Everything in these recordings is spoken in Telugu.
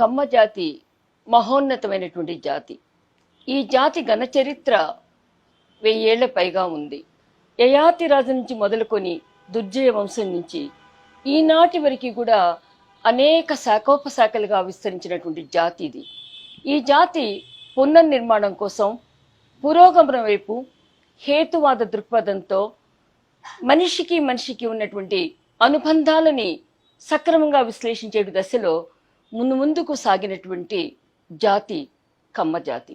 కమ్మ జాతి మహోన్నతమైనటువంటి జాతి. ఈ జాతి ఘన చరిత్ర వెయ్యేళ్ళ పైగా ఉంది. యయాతి రాజు నుంచి మొదలుకొని దుర్జయ వంశం నుంచి ఈనాటి వరకు కూడా అనేక శాఖోపశాఖలుగా విస్తరించినటువంటి జాతి ఇది. ఈ జాతి పునర్నిర్మాణం కోసం పురోగమనం వైపు హేతువాద దృక్పథంతో మనిషికి మనిషికి ఉన్నటువంటి అనుబంధాలని సక్రమంగా విశ్లేషించే దశలో ముందు ముందుకు సాగినటువంటి జాతి కమ్మ జాతి.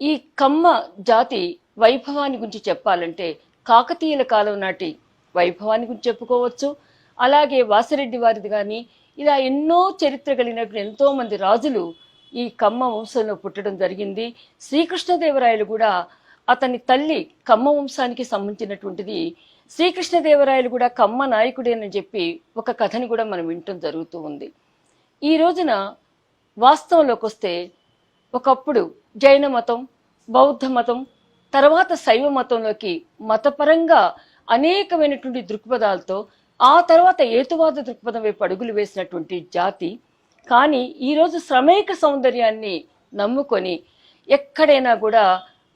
ఈ కమ్మ జాతి వైభవాన్ని గురించి చెప్పాలంటే కాకతీయుల కాలం నాటి వైభవాన్ని గురించి చెప్పుకోవచ్చు. అలాగే వాసిరెడ్డి వారిది కానీ ఇలా ఎన్నో చరిత్ర కలిగినటువంటి ఎంతోమంది రాజులు ఈ కమ్మ వంశంలో పుట్టడం జరిగింది. శ్రీకృష్ణదేవరాయలు కూడా అతని తల్లి కమ్మ వంశానికి సంబంధించినటువంటిది. శ్రీకృష్ణదేవరాయలు కూడా కమ్మ నాయకుడేనని చెప్పి ఒక కథని కూడా మనం వింటం జరుగుతూ ఉంది. ఈ రోజున వాస్తవంలోకి వస్తే ఒకప్పుడు జైన మతం బౌద్ధ మతం తర్వాత శైవ మతంలోకి మతపరంగా అనేకమైనటువంటి దృక్పథాలతో ఆ తర్వాత ఏతువాద దృక్పథం వైపు అడుగులు వేసినటువంటి జాతి. కానీ ఈరోజు శ్రమేక సౌందర్యాన్ని నమ్ముకొని ఎక్కడైనా కూడా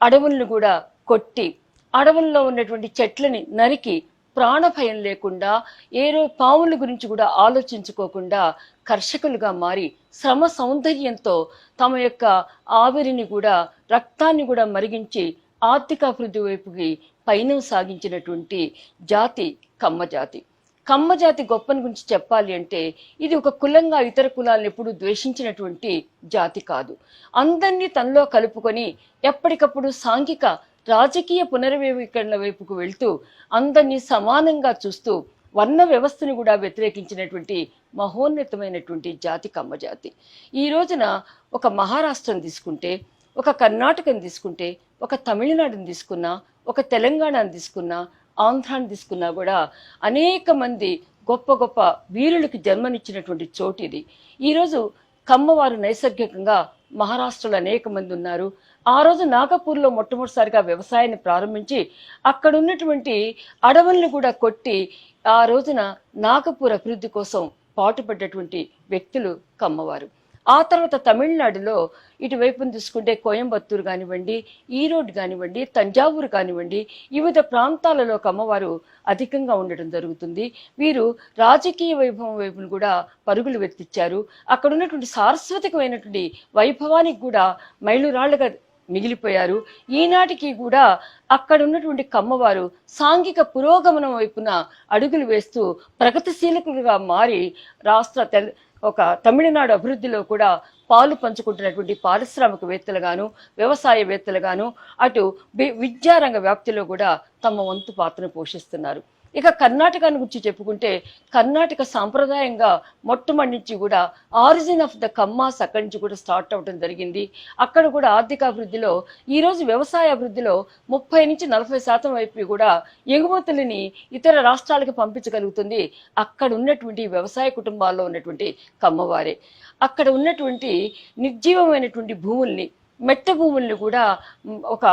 అడవులను కూడా కొట్టి అడవుల్లో ఉన్నటువంటి చెట్లని నరికి ప్రాణభయం లేకుండా ఏరో పాముల గురించి కూడా ఆలోచించుకోకుండా కర్షకులుగా మారి శ్రమ సౌందర్యంతో తమ యొక్క ఆవిరిని కూడా రక్తాన్ని కూడా మరిగించి ఆర్థిక అభివృద్ధి వైపుకి పయనం సాగించినటువంటి జాతి కమ్మజాతి. కమ్మజాతి గొప్పని గురించి చెప్పాలి అంటే ఇది ఒక కులంగా ఇతర కులాలను ఎప్పుడు ద్వేషించినటువంటి జాతి కాదు. అందరినీ తనలో కలుపుకొని ఎప్పటికప్పుడు సాంఘిక రాజకీయ పునర్వ్యవీకరణ వైపుకు వెళ్తూ అందరినీ సమానంగా చూస్తూ వర్ణ వ్యవస్థను కూడా వ్యతిరేకించినటువంటి మహోన్నతమైనటువంటి జాతి కమ్మజాతి ఈ రోజున ఒక మహారాష్ట్రను తీసుకుంటే ఒక కర్ణాటకను తీసుకుంటే ఒక తమిళనాడుని తీసుకున్నా ఒక తెలంగాణను తీసుకున్నా ఆంధ్రాని తీసుకున్నా కూడా అనేక మంది గొప్ప గొప్ప వీరులకు జన్మనిచ్చినటువంటి చోటు ఇది. ఈరోజు కమ్మవారు నైసర్గికంగా మహారాష్ట్రలో అనేక మంది ఉన్నారు. ఆ రోజు నాగపూర్లో మొట్టమొదటిసారిగా వ్యవసాయాన్ని ప్రారంభించి అక్కడున్నటువంటి అడవులను కూడా కొట్టి ఆ రోజున నాగపూర్ అభివృద్ధి కోసం పాటుపడ్డటువంటి వ్యక్తులు కమ్మవారు. ఆ తర్వాత తమిళనాడులో ఇటువైపును తీసుకుంటే కోయంబత్తూరు కానివ్వండి ఈరోడ్ కానివ్వండి తంజావూరు కానివ్వండి వివిధ ప్రాంతాలలో కమ్మవారు అధికంగా ఉండటం జరుగుతుంది. వీరు రాజకీయ వైభవం వైపును కూడా పరుగులు వెత్తిచ్చారు. అక్కడ ఉన్నటువంటి సారస్వతికమైనటువంటి వైభవానికి కూడా మైలురాళ్ళుగా మిగిలిపోయారు. ఈనాటికి కూడా అక్కడ ఉన్నటువంటి కమ్మవారు సాంఘిక పురోగమనం వైపున అడుగులు వేస్తూ ప్రగతిశీలకులుగా మారి రాష్ట్ర ఒక తమిళనాడు అభివృద్ధిలో కూడా పాలు పంచుకుంటున్నటువంటి పారిశ్రామికవేత్తలుగాను వ్యవసాయవేత్తలుగాను అటు విద్యారంగ వ్యాప్తిలో కూడా తమ వంతు పాత్రను పోషిస్తున్నారు. ఇక కర్ణాటకను గురించి చెప్పుకుంటే కర్ణాటక సాంప్రదాయంగా మొట్టమొదటి నుంచి కూడా ఆరిజిన్ ఆఫ్ ద కమ్మాస్ అక్కడి నుంచి కూడా స్టార్ట్ అవ్వడం జరిగింది. అక్కడ కూడా ఆర్థిక అభివృద్ధిలో ఈరోజు వ్యవసాయ అభివృద్ధిలో ముప్పై నుంచి నలభై శాతం వైపు కూడా ఎగుమతులని ఇతర రాష్ట్రాలకు పంపించగలుగుతుంది. అక్కడ ఉన్నటువంటి వ్యవసాయ కుటుంబాల్లో ఉన్నటువంటి కమ్మవారే. అక్కడ ఉన్నటువంటి నిర్జీవమైనటువంటి భూముల్ని మెట్ట భూముల్ని కూడా ఒక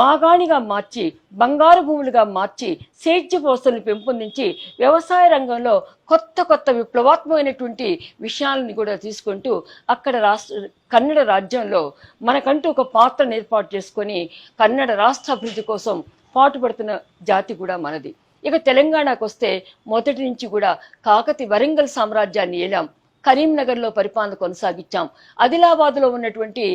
మాగాణిగా మార్చి బంగారు భూములుగా మార్చి సేద్య వ్యవస్థను పెంపొందించి వ్యవసాయ రంగంలో కొత్త కొత్త విప్లవాత్మకమైనటువంటి విషయాలను కూడా తీసుకుంటూ అక్కడ రాష్ట్ర కన్నడ రాజ్యంలో మనకంటూ ఒక పాత్రను ఏర్పాటు చేసుకొని కన్నడ రాష్ట్ర అభివృద్ధి కోసం పాటుపడుతున్న జాతి కూడా మనది. ఇక తెలంగాణకు వస్తే మొదటి నుంచి కూడా కాకతి వరంగల్ సామ్రాజ్యాన్ని ఏలాం. కరీంనగర్లో పరిపాలన కొనసాగించాం. ఆదిలాబాద్లో ఉన్నటువంటి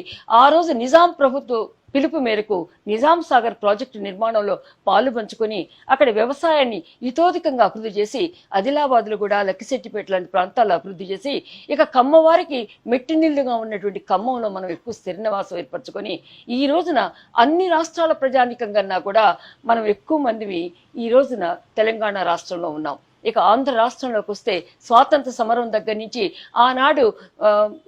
ఆ రోజు నిజాం ప్రభుత్వ పిలుపు మేరకు నిజాం సాగర్ ప్రాజెక్టు నిర్మాణంలో పాలు పంచుకొని అక్కడ వ్యవసాయాన్ని ఇతోధికంగా అభివృద్ధి చేసి ఆదిలాబాద్లో కూడా లక్కిశెట్టిపేట లాంటి ప్రాంతాల్లో అభివృద్ధి చేసి ఇక కమ్మవారికి మెట్టినిల్లుగా ఉన్నటువంటి ఖమ్మంలో మనం ఎక్కువ స్థిర నివాసం ఏర్పరచుకొని ఈ రోజున అన్ని రాష్ట్రాల ప్రజానికం కన్నా కూడా మనం ఎక్కువ మందివి ఈ రోజున తెలంగాణ రాష్ట్రంలో ఉన్నాం. ఇక ఆంధ్ర రాష్ట్రంలోకి వస్తే స్వాతంత్ర సమరం దగ్గర నుంచి ఆనాడు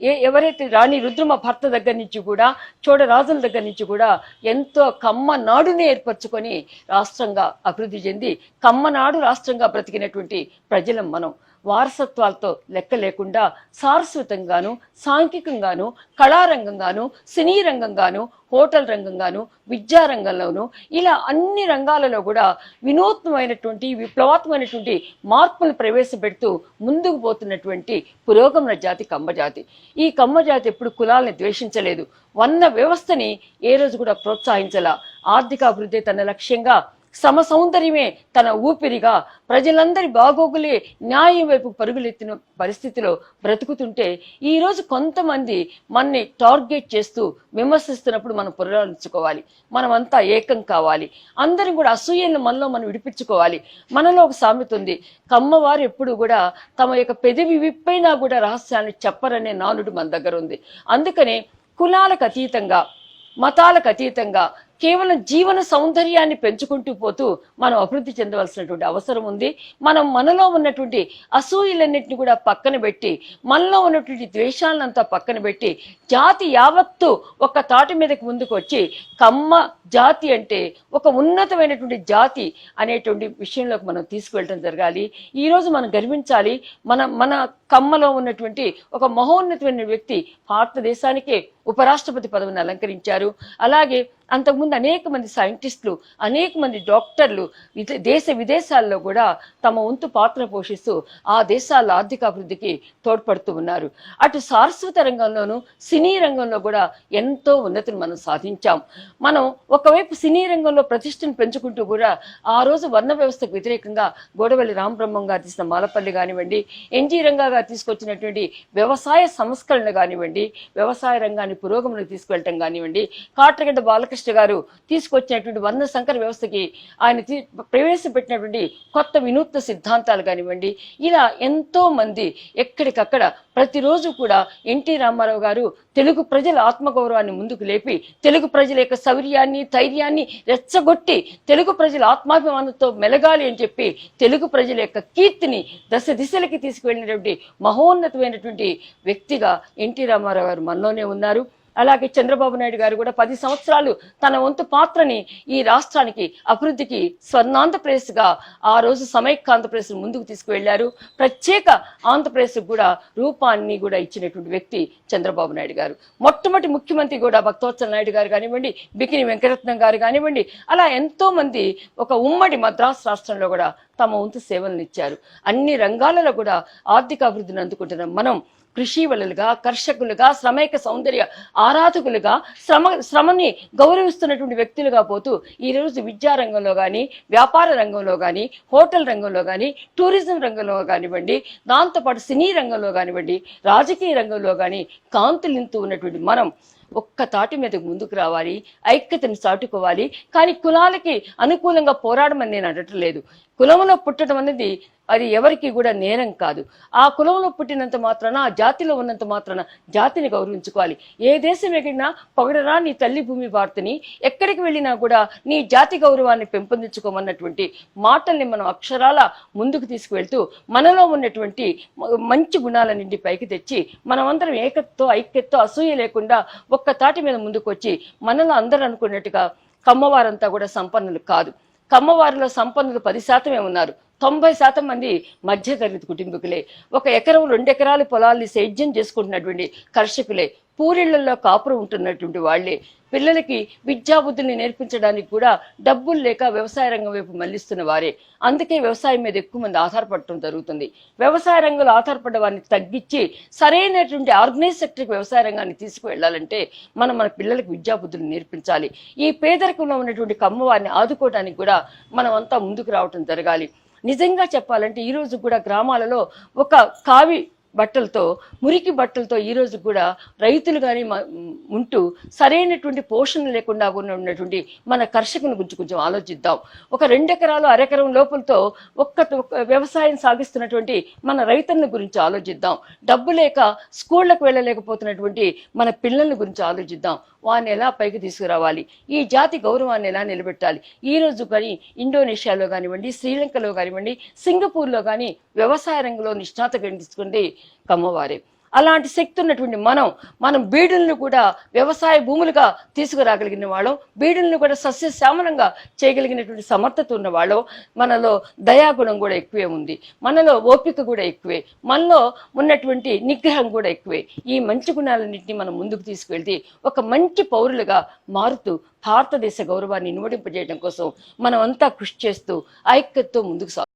ఏ ఎవరైతే రాణి రుద్రమ భర్త దగ్గర నుంచి కూడా చోడరాజుల దగ్గర నుంచి కూడా ఎంతో కమ్మ నాడునే ఏర్పరచుకొని రాష్ట్రంగా అభివృద్ధి చెంది కమ్మనాడు రాష్ట్రంగా బ్రతికినటువంటి ప్రజలం మనం. వారసత్వాలతో లెక్క లేకుండా శాశ్వతంగాను సాంఘికంగాను కళారంగంగాను సినీ రంగంగాను హోటల్ రంగంగాను విద్యా రంగంలోను ఇలా అన్ని రంగాలలో కూడా వినూత్నమైనటువంటి విప్లవాత్మకమైనటువంటి మార్పులు ప్రవేశపెడుతూ ముందుకు పోతున్నటువంటి పురోగమన జాతి కమ్మజాతి ఈ కమ్మజాతి ఎప్పుడు కులాలను ద్వేషించలేదు. వన్న వ్యవస్థని ఏ రోజు కూడా ప్రోత్సహించలా. ఆర్థికాభివృద్ధి తన లక్ష్యంగా సమ సౌందర్యమే తన ఊపిరిగా ప్రజలందరి బాగోగులే న్యాయం వైపు పరుగులెత్తిన పరిస్థితిలో బ్రతుకుతుంటే ఈరోజు కొంతమంది మనని టార్గెట్ చేస్తూ విమర్శిస్తున్నప్పుడు మనం పునరాలించుకోవాలి మనమంతా ఏకం కావాలి. అందరం కూడా అసూయలను మనలో మనం విడిపించుకోవాలి. మనలో ఒక సామెత ఉంది. కమ్మవారు ఎప్పుడు కూడా తమ యొక్క పెదవి విప్పైనా కూడా రహస్యాన్ని చెప్పరనే నానుడు మన దగ్గర ఉంది. అందుకనే కులాలకు అతీతంగా మతాలకు అతీతంగా కేవలం జీవన సౌందర్యాన్ని పెంచుకుంటూ పోతూ మనం అభివృద్ధి చెందవలసినటువంటి అవసరం ఉంది. మనం మనలో ఉన్నటువంటి అసూయలన్నింటినీ కూడా పక్కన పెట్టి మనలో ఉన్నటువంటి ద్వేషాలనంతా పక్కన పెట్టి జాతి యావత్తు ఒక తాటి మీదకి ముందుకు వచ్చి కమ్మ జాతి అంటే ఒక ఉన్నతమైనటువంటి జాతి అనేటువంటి విషయంలోకి మనం తీసుకువెళ్ళడం జరగాలి. ఈ రోజు మనం గర్వించాలి. మన మన కమ్మలో ఉన్నటువంటి ఒక మహోన్నతమైన వ్యక్తి భారతదేశానికే ఉపరాష్ట్రపతి పదవిని అలంకరించారు. అలాగే అంతకుముందు అనేక మంది సైంటిస్టులు అనేక మంది డాక్టర్లు దేశ విదేశాల్లో కూడా తమ వంతు పాత్ర పోషిస్తూ ఆ దేశాల ఆర్థికాభివృద్ధికి తోడ్పడుతూ ఉన్నారు. అటు సారస్వత రంగంలోనూ సినీ రంగంలో కూడా ఎంతో ఉన్నతిని మనం సాధించాం. మనం ఒకవైపు సినీ రంగంలో ప్రతిష్టను పెంచుకుంటూ కూడా ఆ రోజు వర్ణ వ్యవస్థకు వ్యతిరేకంగా గోడవల్లి రామబ్రహ్మం గారు తీసిన మాలపల్లి కానివ్వండి ఎన్జీ రంగా గారు తీసుకొచ్చినటువంటి వ్యవసాయ సంస్కరణ కానివ్వండి వ్యవసాయ రంగాన్ని పురోగమనకు తీసుకెళ్ళటం కానివ్వండి కాట్రగడ్డ బాలకృష్ణ గారు తీసుకొచ్చినటువంటి వర్ణ సంకర వ్యవస్థకి ఆయన ప్రవేశపెట్టినటువంటి కొత్త వినూత్న సిద్ధాంతాలు కానివ్వండి ఇలా ఎంతో మంది ఎక్కడికక్కడ ప్రతిరోజు కూడా ఎన్టీ రామారావు గారు తెలుగు ప్రజల ఆత్మగౌరవాన్ని ముందుకు లేపి తెలుగు ప్రజల యొక్క శౌర్యాన్ని ధైర్యాన్ని రెచ్చగొట్టి తెలుగు ప్రజల ఆత్మాభిమానంతో మెలగాలి అని చెప్పి తెలుగు ప్రజల యొక్క కీర్తిని దశ దిశలకి తీసుకువెళ్ళినటువంటి మహోన్నతమైనటువంటి వ్యక్తిగా ఎన్టీ రామారావు గారు మనలోనే ఉన్నారు. అలాగే చంద్రబాబు నాయుడు గారు కూడా పది సంవత్సరాలు తన వంతు పాత్రని ఈ రాష్ట్రానికి అభివృద్ధికి స్వర్ణాంధ్రప్రదేశ్గా ఆ రోజు సమైక్య ఆంధ్రప్రదేశ్ ముందుకు తీసుకువెళ్ళారు. ప్రత్యేక ఆంధ్రప్రదేశ్ కూడా రూపాన్ని కూడా ఇచ్చినటువంటి వ్యక్తి చంద్రబాబు నాయుడు గారు. మొట్టమొదటి ముఖ్యమంత్రి కూడా భక్తవత్సల నాయుడు గారు కానివ్వండి బికిని వెంకటరత్నం గారు కానివ్వండి అలా ఎంతో మంది ఒక ఉమ్మడి మద్రాసు రాష్ట్రంలో కూడా తమ వంతు సేవలను ఇచ్చారు. అన్ని రంగాలలో కూడా ఆర్థిక అభివృద్ధిని అందుకుంటున్న మనం కృషివలులుగా కర్షకులుగా శ్రమైక సౌందర్య ఆరాధకులుగా శ్రమ శ్రమని గౌరవిస్తున్నటువంటి వ్యక్తులుగా పోతూ ఈ రోజు కానీ వ్యాపార రంగంలో కానీ హోటల్ రంగంలో కానీ టూరిజం రంగంలో కానివ్వండి దాంతోపాటు సినీ రంగంలో కానివ్వండి రాజకీయ రంగంలో కానీ కాంతులింతూ ఉన్నటువంటి మనం ఒక్క తాటి మీదకు ముందుకు రావాలి ఐక్యతను చాటుకోవాలి. కానీ కులాలకి అనుకూలంగా పోరాడమని నేను అనటం లేదు కులంలో పుట్టడం అనేది అది ఎవరికి కూడా నేరం కాదు. ఆ కులంలో పుట్టినంత మాత్రాన ఆ జాతిలో ఉన్నంత మాత్రాన జాతిని గౌరవించుకోవాలి. ఏ దేశం ఎగిరినా పొగడరా నీ తల్లి భూమి భారతిని ఎక్కడికి వెళ్ళినా కూడా నీ జాతి గౌరవాన్ని పెంపొందించుకోమన్నటువంటి మాటల్ని మనం అక్షరాల ముందుకు తీసుకువెళ్తూ మనలో ఉన్నటువంటి మంచి గుణాలన్నింటి పైకి తెచ్చి మనమందరం ఏకత్తో ఐక్యతతో అసూయ లేకుండా ఒక్క తాటి మీద ముందుకు వచ్చి మనలో అందరూ అనుకున్నట్టుగా కమ్మవారంతా కూడా సంపన్నులు కాదు. కమ్మవారిలో సంపన్నులు పది శాతమే ఉన్నారు. తొంభై శాతం మంది మధ్యతరగతి కుటుంబీకులే. ఒక ఎకరం రెండు ఎకరాల పొలాల్ని సేద్యం చేసుకుంటున్నటువంటి కర్షకులే. పూరిళ్ళలో కాపురం ఉంటున్నటువంటి వాళ్ళే. పిల్లలకి విద్యాబుద్ధుల్ని నేర్పించడానికి కూడా డబ్బులు లేక వ్యవసాయ రంగం వైపు మళ్ళిస్తున్న వారే. అందుకే వ్యవసాయం మీద ఎక్కువ మంది ఆధారపడటం జరుగుతుంది. వ్యవసాయ రంగంలో ఆధారపడ్డ వారిని తగ్గించి సరైనటువంటి ఆర్గనైజ్ సెక్టర్కి వ్యవసాయ రంగాన్ని తీసుకువెళ్ళాలంటే మనం మన పిల్లలకు విద్యాబుద్ధులు నేర్పించాలి. ఈ పేదరికంలో ఉన్నటువంటి కమ్మవారిని ఆదుకోవడానికి కూడా మనం అంతా ముందుకు రావటం జరగాలి. నిజంగా చెప్పాలంటే ఈ రోజు కూడా గ్రామాలలో ఒక కావి బట్టలతో మురికి బట్టలతో ఈరోజు కూడా రైతులు కానీ ఉంటూ సరైనటువంటి పోషణ లేకుండా ఉన్నటువంటి మన కర్షకుని గురించి కొంచెం ఆలోచిద్దాం. ఒక రెండెకరాలు అరెకరం లోపలతో ఒక్క ఒక్క వ్యవసాయం సాగిస్తున్నటువంటి మన రైతుల గురించి ఆలోచిద్దాం. డబ్బు లేక స్కూళ్ళకు వెళ్ళలేకపోతున్నటువంటి మన పిల్లల గురించి ఆలోచిద్దాం. వారిని ఎలా పైకి తీసుకురావాలి? ఈ జాతి గౌరవాన్ని ఎలా నిలబెట్టాలి? ఈ రోజు కానీ ఇండోనేషియాలో కానివ్వండి శ్రీలంకలో కానివ్వండి సింగపూర్లో కానీ వ్యవసాయ రంగంలో నిష్ణాత గణించుకుంటే కమ్మవారే. అలాంటి శక్తి ఉన్నటువంటి మనం మనం బీడులను కూడా వ్యవసాయ భూములుగా తీసుకురాగలిగిన వాళ్ళం బీడులను కూడా సస్యశ్యామలంగా చేయగలిగినటువంటి సమర్థత ఉన్న వాళ్ళం. మనలో దయాగుణం కూడా ఎక్కువే ఉంది. మనలో ఓపిక కూడా ఎక్కువే. మనలో ఉన్నటువంటి నిగ్రహం కూడా ఎక్కువే. ఈ మంచి గుణాలన్నింటినీ మనం ముందుకు తీసుకువెళ్తే ఒక మంచి పౌరులుగా మారుతూ భారతదేశ గౌరవాన్ని నిమడింపజేయడం కోసం మనమంతా కృషి చేస్తూ ఐక్యతతో ముందుకు సాగు